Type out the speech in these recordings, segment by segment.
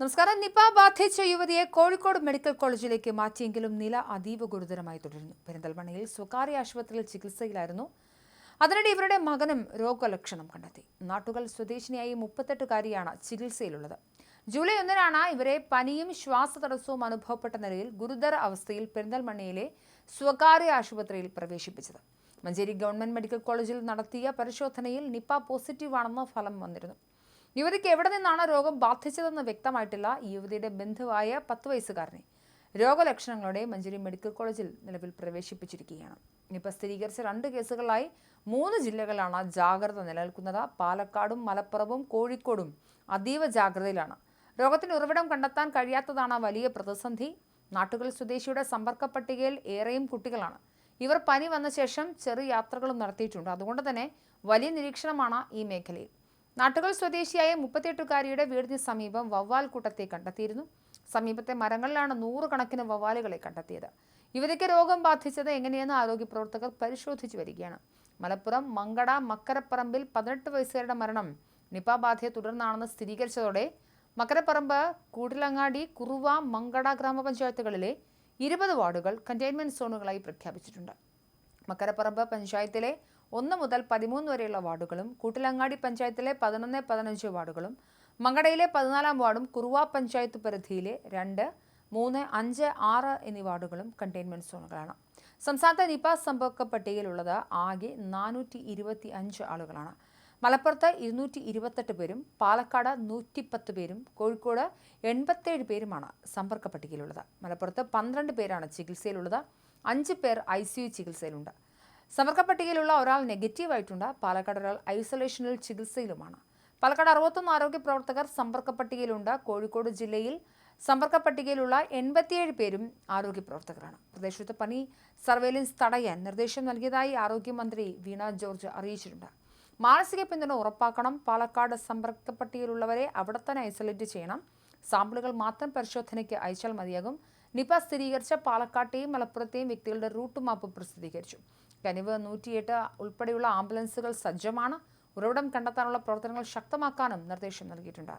നമസ്കാരം. നിപ ബാധിച്ച യുവതിയെ കോഴിക്കോട് മെഡിക്കൽ കോളേജിലേക്ക് മാറ്റിയെങ്കിലും നില അതീവ ഗുരുതരമായി തുടരുന്നു. പെരിന്തൽമണ്ണയിൽ സ്വകാര്യ ആശുപത്രിയിൽ ചികിത്സയിലായിരുന്നു. അതിനിടെ ഇവരുടെ മകനും രോഗലക്ഷണം കണ്ടെത്തി. നാട്ടുകൾ സ്വദേശിനിയായി മുപ്പത്തെട്ടുകാരിയാണ് ചികിത്സയിലുള്ളത്. ജൂലൈ ഒന്നിനാണ് ഇവരെ പനിയും ശ്വാസതടസ്സവും അനുഭവപ്പെട്ട നിലയിൽ ഗുരുതര അവസ്ഥയിൽ പെരിന്തൽമണ്ണയിലെ സ്വകാര്യ ആശുപത്രിയിൽ പ്രവേശിപ്പിച്ചത്. മഞ്ചേരി ഗവൺമെന്റ് മെഡിക്കൽ കോളേജിൽ നടത്തിയ പരിശോധനയിൽ നിപ പോസിറ്റീവാണെന്ന ഫലം വന്നിരുന്നു. യുവതിക്ക് എവിടെ നിന്നാണ് രോഗം ബാധിച്ചതെന്ന് വ്യക്തമായിട്ടില്ല. യുവതിയുടെ ബന്ധുവായ പത്ത് വയസ്സുകാരനെ രോഗലക്ഷണങ്ങളോടെ മഞ്ചേരി മെഡിക്കൽ കോളേജിൽ നിലവിൽ പ്രവേശിപ്പിച്ചിരിക്കുകയാണ്. നിപ സ്ഥിരീകരിച്ച രണ്ട് കേസുകളായി മൂന്ന് ജില്ലകളിലാണ് ജാഗ്രത നിലനിൽക്കുന്നത്. പാലക്കാടും മലപ്പുറവും കോഴിക്കോടും അതീവ ജാഗ്രതയിലാണ്. രോഗത്തിന് ഉറവിടം കണ്ടെത്താൻ കഴിയാത്തതാണ് വലിയ പ്രതിസന്ധി. നാട്ടുകൾ സ്വദേശിയുടെ സമ്പർക്ക പട്ടികയിൽ ഏറെയും കുട്ടികളാണ്. ഇവർ പനി വന്ന ശേഷം ചെറു യാത്രകളും നടത്തിയിട്ടുണ്ട്. അതുകൊണ്ട് തന്നെ വലിയ നിരീക്ഷണമാണ് ഈ മേഖലയിൽ. നാട്ടുകൾ സ്വദേശിയായ മുപ്പത്തിയെട്ടുകാരിയുടെ വീടിന് സമീപം വവ്വാൽ കൂട്ടത്തെ കണ്ടെത്തിയിരുന്നു. സമീപത്തെ മരങ്ങളിലാണ് നൂറുകണക്കിന് വവ്വാലുകളെ കണ്ടെത്തിയത്. യുവതിക്ക് രോഗം ബാധിച്ചത് എങ്ങനെയെന്ന് ആരോഗ്യ പ്രവർത്തകർ പരിശോധിച്ചു വരികയാണ്. മലപ്പുറം മങ്കട മക്കരപ്പറമ്പിൽ പതിനെട്ട് വയസ്സുകാരുടെ മരണം നിപ ബാധയെ തുടർന്നാണെന്ന് സ്ഥിരീകരിച്ചതോടെ മക്കരപ്പറമ്പ് കൂടിലങ്ങാടി കുറുവ മങ്കട ഗ്രാമപഞ്ചായത്തുകളിലെ ഇരുപത് വാർഡുകൾ കണ്ടെയ്ൻമെന്റ് സോണുകളായി പ്രഖ്യാപിച്ചിട്ടുണ്ട്. മക്കരപ്പറമ്പ് പഞ്ചായത്തിലെ ഒന്ന് മുതൽ പതിമൂന്ന് വരെയുള്ള വാർഡുകളും കൂട്ടിലങ്ങാടി പഞ്ചായത്തിലെ പതിനൊന്ന് പതിനഞ്ച് വാർഡുകളും മങ്കടയിലെ പതിനാലാം വാർഡും കുറുവ പഞ്ചായത്ത് പരിധിയിലെ രണ്ട് മൂന്ന് അഞ്ച് ആറ് എന്നീ വാർഡുകളും കണ്ടെയ്ൻമെന്റ് സോണുകളാണ് സംസ്ഥാനത്തെ നിപ സമ്പർക്ക പട്ടികയിലുള്ളത് ആകെ നാനൂറ്റി ഇരുപത്തി അഞ്ച് ആളുകളാണ്. മലപ്പുറത്ത് ഇരുന്നൂറ്റി ഇരുപത്തെട്ട് പേരും പാലക്കാട് നൂറ്റിപ്പത്ത് പേരും കോഴിക്കോട് എൺപത്തേഴ് പേരുമാണ് സമ്പർക്ക പട്ടികയിലുള്ളത്. മലപ്പുറത്ത് പന്ത്രണ്ട് പേരാണ് ചികിത്സയിലുള്ളത്. അഞ്ച് പേർ ഐ സി യു ചികിത്സയിലുണ്ട്. സമ്പർക്ക പട്ടികയിലുള്ള ഒരാൾ നെഗറ്റീവ് ആയിട്ടുണ്ട്. പാലക്കാട് ഒരാൾ ഐസൊലേഷനിൽ ചികിത്സയിലുമാണ്. പാലക്കാട് അറുപത്തൊന്ന് ആരോഗ്യ പ്രവർത്തകർ സമ്പർക്ക പട്ടികയിലുണ്ട് കോഴിക്കോട് ജില്ലയിൽ സമ്പർക്ക പട്ടികയിലുള്ള എൺപത്തിയേഴ് പേരും ആരോഗ്യ പ്രവർത്തകരാണ്. പ്രദേശത്ത് പനി സർവേലൻസ് തടയാൻ നിർദ്ദേശം നൽകിയതായി ആരോഗ്യമന്ത്രി വീണ ജോർജ് അറിയിച്ചിട്ടുണ്ട്. മാനസിക പിന്തുണ ഉറപ്പാക്കണം. പാലക്കാട് സമ്പർക്ക പട്ടികയിലുള്ളവരെ അവിടെ തന്നെ ഐസൊലേറ്റ് ചെയ്യണം. സാമ്പിളുകൾ മാത്രം പരിശോധനയ്ക്ക് അയച്ചാൽ മതിയാകും. നിപ സ്ഥിരീകരിച്ച പാലക്കാട്ടെയും മലപ്പുറത്തെയും വ്യക്തികളുടെ റൂട്ട് മാപ്പ് പ്രസിദ്ധീകരിച്ചു. കനിവ് നൂറ്റിയെട്ട് ഉൾപ്പെടെയുള്ള ആംബുലൻസുകൾ സജ്ജമാണ്. ഉറവിടം കണ്ടെത്താനുള്ള പ്രവർത്തനങ്ങൾ ശക്തമാക്കാനും നിർദ്ദേശം നൽകിയിട്ടുണ്ട്.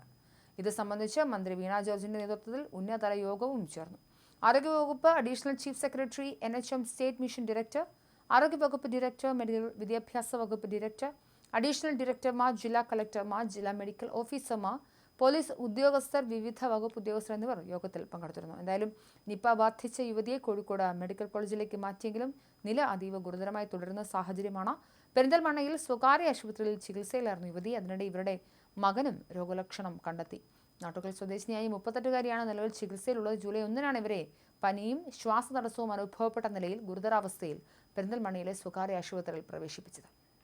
ഇത് സംബന്ധിച്ച് മന്ത്രി വീണ ജോർജിന്റെ നേതൃത്വത്തിൽ ഉന്നതതല യോഗവും ചേർന്നു. ആരോഗ്യവകുപ്പ് additional chief secretary N H M state mission director ആരോഗ്യവകുപ്പ് ഡയറക്ടർ മെഡിക്കൽ വിദ്യാഭ്യാസ വകുപ്പ് ഡയറക്ടർ അഡീഷണൽ ഡയറക്ടർമാർ ജില്ലാ കളക്ടർമാർ ജില്ലാ മെഡിക്കൽ ഓഫീസർമാർ പോലീസ് ഉദ്യോഗസ്ഥർ വിവിധ വകുപ്പ് ഉദ്യോഗസ്ഥർ എന്നിവർ യോഗത്തിൽ പങ്കെടുത്തിരുന്നു. എന്തായാലും നിപ ബാധിച്ച യുവതിയെ കോഴിക്കോട് മെഡിക്കൽ കോളേജിലേക്ക് മാറ്റിയെങ്കിലും നില അതീവ ഗുരുതരമായി തുടരുന്ന സാഹചര്യമാണ്. പെരിന്തൽമണ്ണയിൽ സ്വകാര്യ ആശുപത്രിയിൽ ചികിത്സയിലായിരുന്നു യുവതി. അതിനിടെ ഇവരുടെ മകനും രോഗലക്ഷണം കണ്ടെത്തി. നാട്ടുകൽ സ്വദേശിനിയായി മുപ്പത്തെട്ടുകാരിയാണ് നിലവിൽ ചികിത്സയിലുള്ളത്. ജൂലൈ ഒന്നിനാണ് ഇവരെ പനിയും ശ്വാസതടസ്സവും അനുഭവപ്പെട്ട നിലയിൽ ഗുരുതരാവസ്ഥയിൽ പെരിന്തൽമണ്ണയിലെ സ്വകാര്യ ആശുപത്രിയിൽ പ്രവേശിപ്പിച്ചത്.